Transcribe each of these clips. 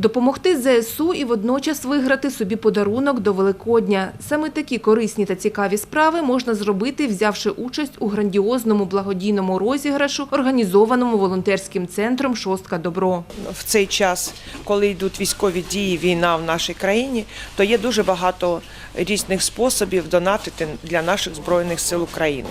Допомогти ЗСУ і водночас виграти собі подарунок до Великодня. Саме такі корисні та цікаві справи можна зробити, взявши участь у грандіозному благодійному розіграшу, організованому волонтерським центром Шостка Добро. в цей час, коли йдуть військові дії, війна в нашій країні, то є дуже багато різних способів донатити для наших збройних сил України.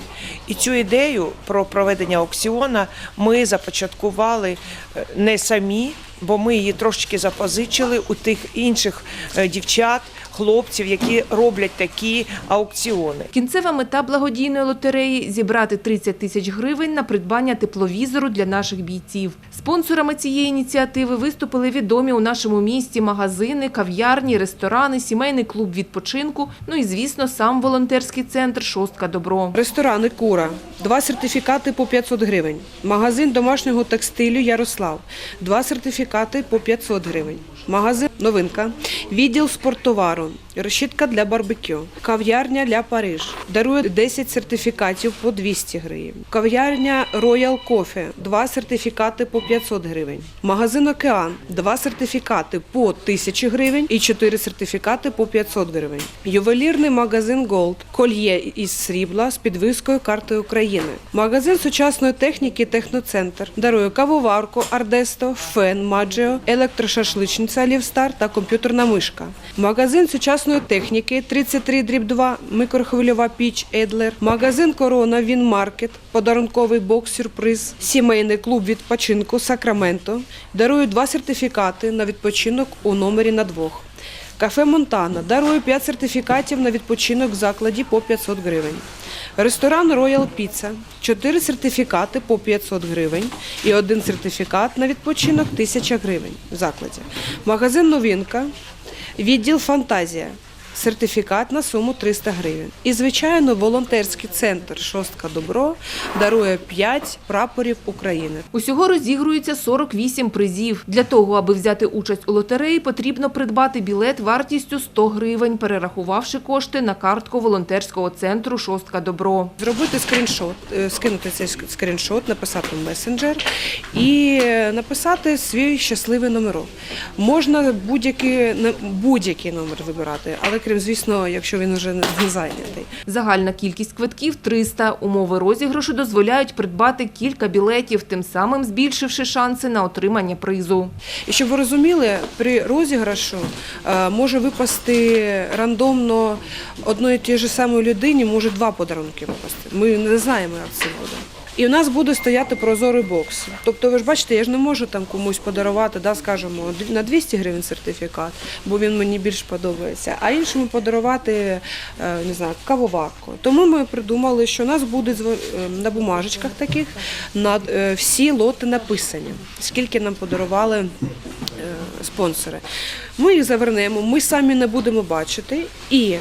І цю ідею про проведення аукціона ми започаткували е, не самі, бо ми її трошечки запозичили у тих інших е, дівчат, хлопців, які роблять такі аукціони. Кінцева мета благодійної лотереї – зібрати 30 тисяч гривень на придбання тепловізору для наших бійців. Спонсорами цієї ініціативи виступили відомі у нашому місті магазини, кав'ярні, ресторани, сімейний клуб відпочинку, ну і, звісно, сам волонтерський центр «Шостка Добро». Ресторани Кура, два сертифікати по 500 гривень. Магазин домашнього текстилю Ярослав, два сертифікати по 500 гривень. Магазин Новинка, відділ спорттовару, решітка для барбекю, кав'ярня для Париж. Дарує 10 сертифікатів по 200 гривень. Кав'ярня Royal Coffee, два сертифікати по 500 гривень. Магазин Океан, два сертифікати по 1000 гривень і 4 сертифікати по 500 гривень. Ювелірний магазин Gold, кольє із срібла з підвискою карти України. Магазин сучасної техніки Техноцентр дарує кавоварку Ардесто, фен Маджіо, електрошашличниця Лівстар та комп'ютерна мишка. Магазин сучасної техніки 33 дріб 2, микрохвильова піч Едлер. Магазин Корона Він Маркет, подарунковий бокс сюрприз. Сімейний клуб відпочинку Сакраменто дарує два сертифікати на відпочинок у номері на двох. Кафе Монтана дарує 5 сертифікатів на відпочинок в закладі по 500 гривень. Ресторан Роял Піца – 4 сертифікати по 500 гривень і один сертифікат на відпочинок 1000 гривень в закладі. Магазин Новинка, відділ Фантазія. Сертифікат на суму 300 гривень. І, звичайно, волонтерський центр Шостка Добро дарує 5 прапорів України. Усього розігрується 48 призів. Для того, аби взяти участь у лотереї, потрібно придбати білет вартістю 100 гривень, перерахувавши кошти на картку волонтерського центру «Шостка Добро». Зробити скріншот, е, скинути цей скріншот, написати в месенджер і е, написати свій щасливий номерок. Можна будь-який будь-який номер вибирати, але крім звісно, якщо він вже не зайнятий. Загальна кількість квитків – 300. Умови розіграшу дозволяють придбати кілька білетів, тим самим збільшивши шанси на отримання призу. І щоб ви розуміли, при розіграшу е, може випасти рандомно одної тієї ж самої людині, може два подарунки випасти. Ми не знаємо, як це буде. І у нас буде стояти прозорий бокс. Тобто, ви ж бачите, я ж не можу там комусь подарувати, да, скажімо, на 200 гривень сертифікат, бо він мені більш подобається, а іншому подарувати е, не знаю, кавоварку. Тому ми придумали, що у нас буде е, на бумажечках таких на е, всі лоти написані, скільки нам подарували спонсори. Ми їх завернемо, ми самі не будемо бачити і.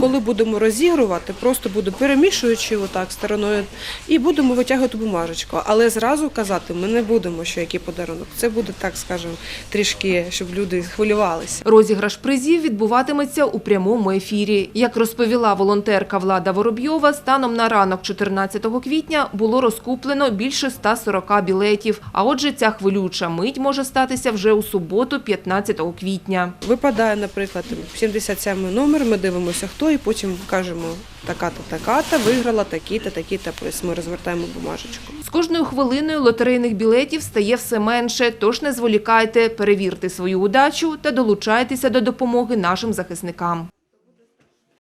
Коли будемо розігрувати, просто буду перемішуючи отак стороною і будемо витягувати бумажечку. Але зразу казати ми не будемо, що який подарунок. Це буде так, скажемо, трішки, щоб люди хвилювалися. Розіграш призів відбуватиметься у прямому ефірі. Як розповіла волонтерка Влада Воробйова, станом на ранок 14 квітня було розкуплено більше 140 білетів. А отже, ця хвилюча мить може статися вже у суботу, 15 квітня. Випадає, наприклад, 77 номер, ми дивимося, хто, і потім кажемо така-то, така-то, виграла такі-то, такі-то приз. Ми розвертаємо бумажечку. З кожною хвилиною лотерейних білетів стає все менше, тож не зволікайте, перевірте свою удачу та долучайтеся до допомоги нашим захисникам.